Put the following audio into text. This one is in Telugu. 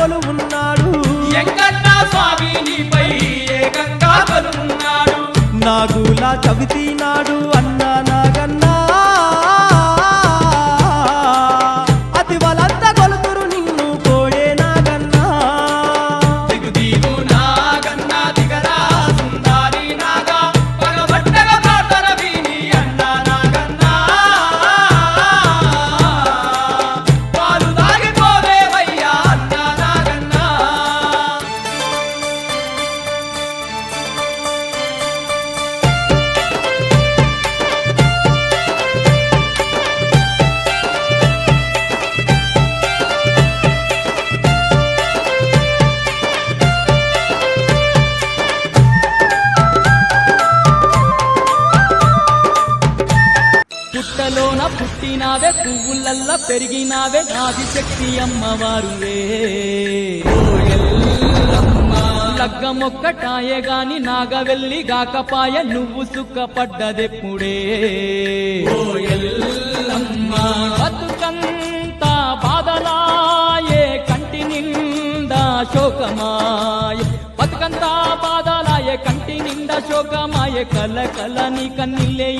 కొలువున్నాడు ఎంకన్న స్వామి నీపై ఏకంగా నాగుల చవితి నాడు అన్నా పుట్టినావే పువ్వులల్లా పెరిగినావే నాది శక్తి అమ్మవారువే లగ్గమొక్కటాయే గాని నాగవెల్లి గాకపాయ నువ్వు సుఖపడ్డదెప్పుడే. బతుకంతా బాధలాయే కంటి నిండా శోకమాయ. బతుకంతా బాధలాయే కంటి నిండా శోకమాయ కల కల నీ కన్నిల్లే